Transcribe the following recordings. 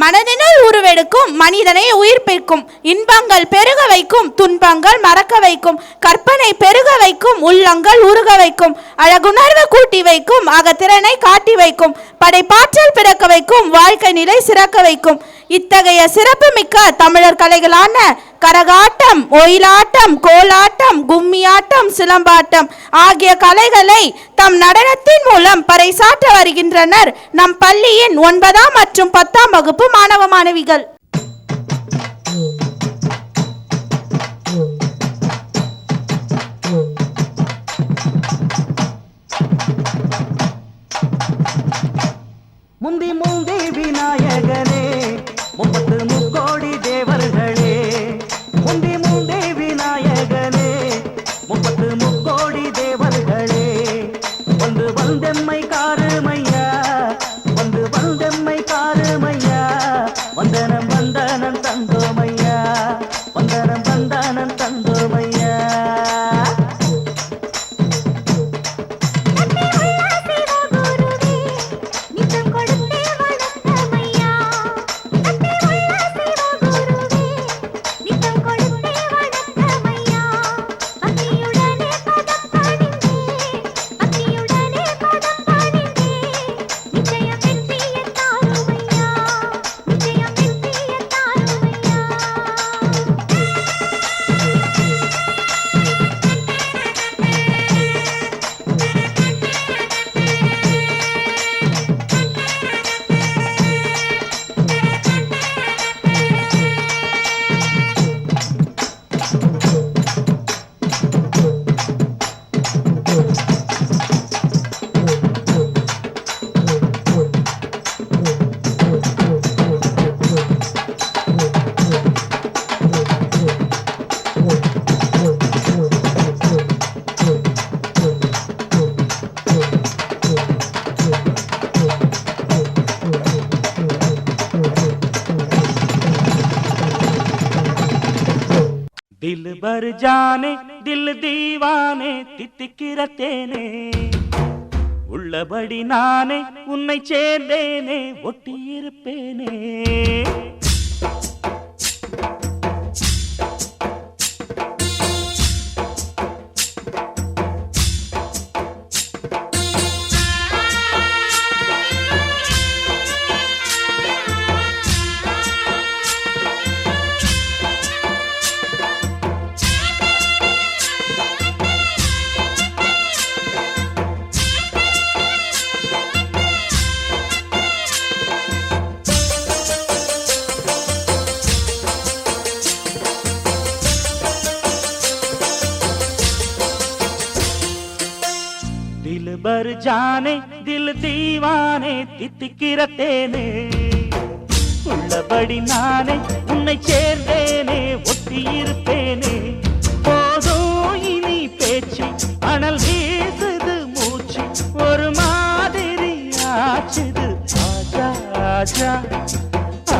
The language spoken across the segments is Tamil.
மனதினுள் உருவெடுக்கும் மனிதனை உயிர்ப்பிக்கும் இன்பங்கள் பெருக வைக்கும் துன்பங்கள் மறக்க வைக்கும். கற்பனை பெருக வைக்கும் உள்ளங்கள் உருக வைக்கும். அழகுணர்வு கூட்டி வைக்கும் அகத்திறனை காட்டி வைக்கும். படைப்பாற்றல் பிறக்க வைக்கும் வாழ்க்கை நிலை சிறக்க வைக்கும். இத்தகைய சிறப்புமிக்க தமிழர் கலைகளான கரகாட்டம் ஒயிலாட்டம் கோலாட்டம் கும்மியாட்டம் சிலம்பாட்டம் ஆகிய கலைகளை தம் நடனத்தின் மூலம் பறைசாற்ற வருகின்றனர். நம் பள்ளியின் ஒன்பதாம் மற்றும் பத்தாம் வகுப்பு மாணவ மாணவிகள். முந்தி முந்தி விநாயகனே முப்பத்து முக்கோடி தேவர் भर जाने दिल दीवाने தித்திக்கிற தேனே உள்ளபடி நானே உன்னை சேர்ந்தேனே ஒட்டியிருப்பேனே दिल भर जाने दिल दीवाने தித்திக்கிற தேனே உள்ளபடி நானே உன்னை சேர்ந்தேனே ஒட்டியிருப்பேனே போதும் இனி பேச்சு அனல் வீசுது மூச்சு ஒரு மாதிரி ஆச்சுது ஆஜா ஆஜா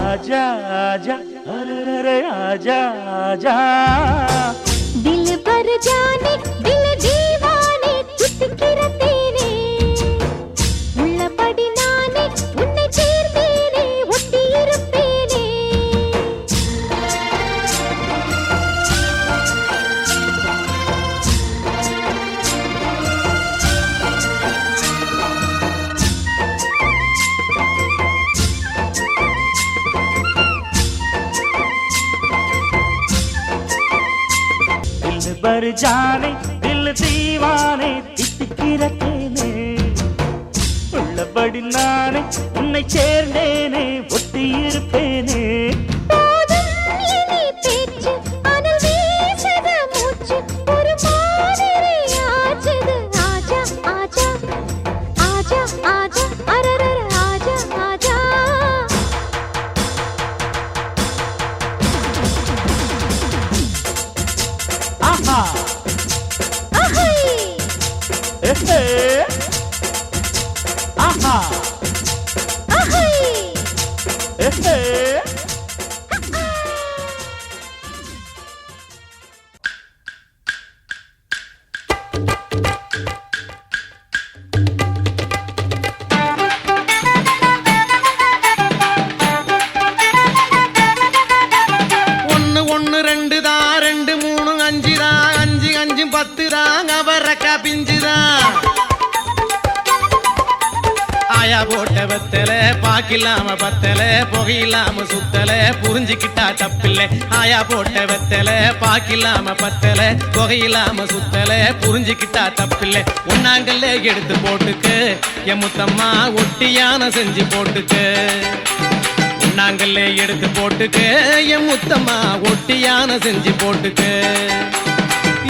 ஆஜா ஆஜா அரரரே ஆஜா ஆஜா दिल भर जाने दिल ஜானை தில்லு தீவானை திட்டிக்கிறேனே உள்ளபடி நானே உன்னை சேர்ந்தேனே ஒட்டி போட்ட வெத்தல பாக்கில்லாம பத்தல புகையில்லாம சுத்தல புரிஞ்சுக்கிட்டா தப்பில்ல. ஆயா போட்ட வெத்தல பாக்கில்லாம பத்தல புகையில்லாம சுத்தல புரிஞ்சுக்கிட்டா தப்பில்ல. உண்ணாங்கல்ல எடுத்து போட்டுக்கு என் முத்தம்மா ஒட்டியான செஞ்சு போட்டுக்கு. உண்ணாங்கல்ல எடுத்து போட்டுக்கு என் முத்தம்மா ஒட்டியான செஞ்சு போட்டுக்கு.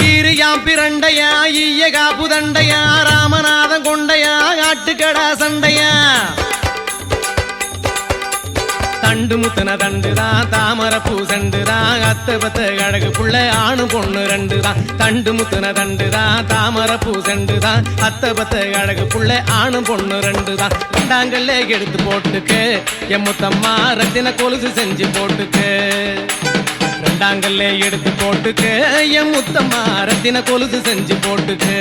ஈரியாம் பிரண்டையா ஈய காப்பு தண்டையா ராமநாதன் கொண்டையா காட்டுக்கடா சண்டையா. தண்டு முத்தன தண்டுதான் தாமர பூ சண்டுதான் அத்த பத்த கழகு புள்ள ஆணு பொண்ணு ரெண்டுதான் தண்டு முத்தன தண்டுதான் தாமர பூ சண்டுதான் அத்த பத்த கழகு புள்ள ஆணு பொண்ணு ரெண்டுதான் ரெண்டாங்கல்ல எடுத்து போட்டுக்கு என் முத்தம்மா ரத்தின கொலுசு செஞ்சு போட்டுக்கு. ரெண்டாங்கல்ல எடுத்து போட்டுக்க என் முத்தம்மா ரத்தின கொலுசு செஞ்சு போட்டுக்கு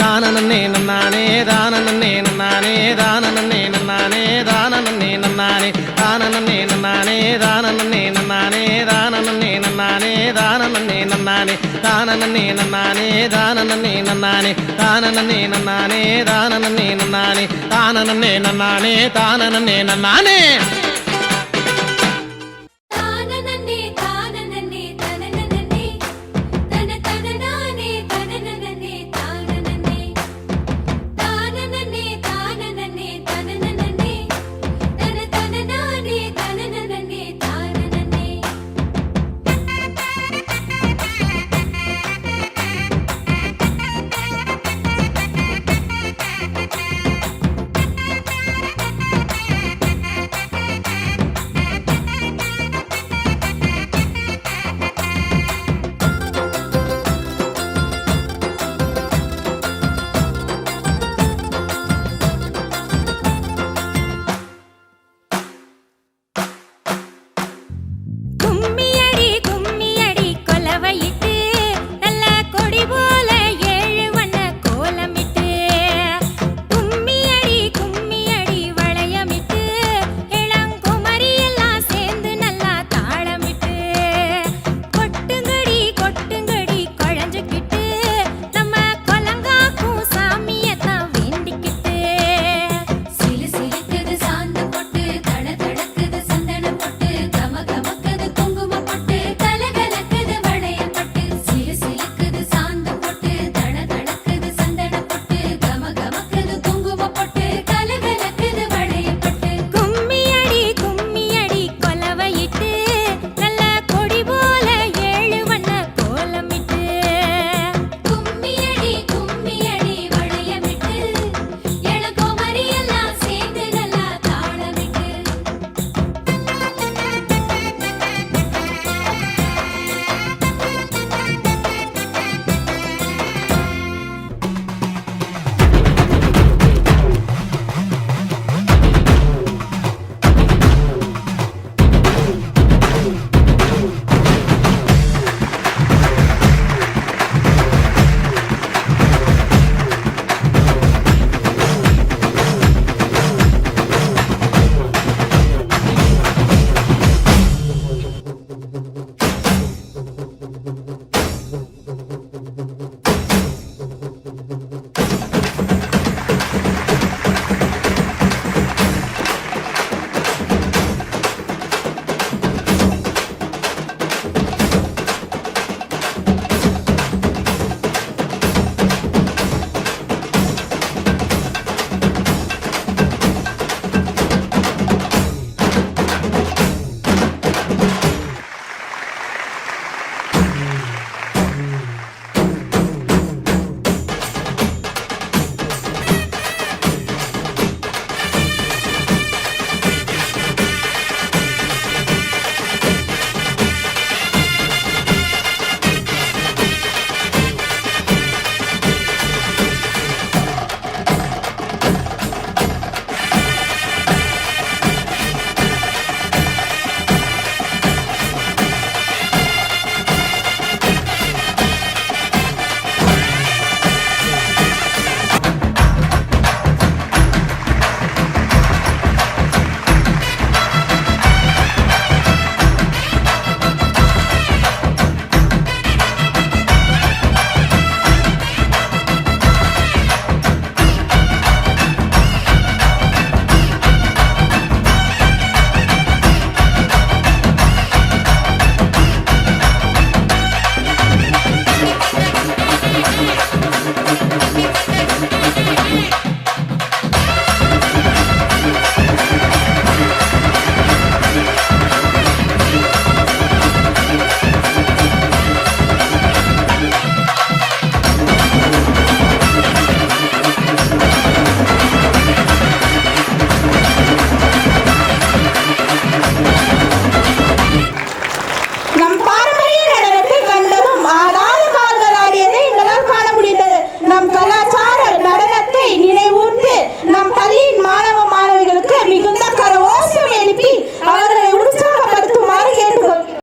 தான நன்னே நன்னானே தான நன்னே நன்னானே தான நன்னே நன்னானே தான நன்னே நன்னானே தான நன்னே நன்னானே தான நன்னே நன்னானே தான நன்னே நன்னானே தான நன்னே நன்னானே தான நன்னே நன்னானே தான நன்னே நன்னானே தான நன்னே நன்னானே தான நன்னே நன்னானே தான நன்னே நன்னானே தான நன்னே நன்னானே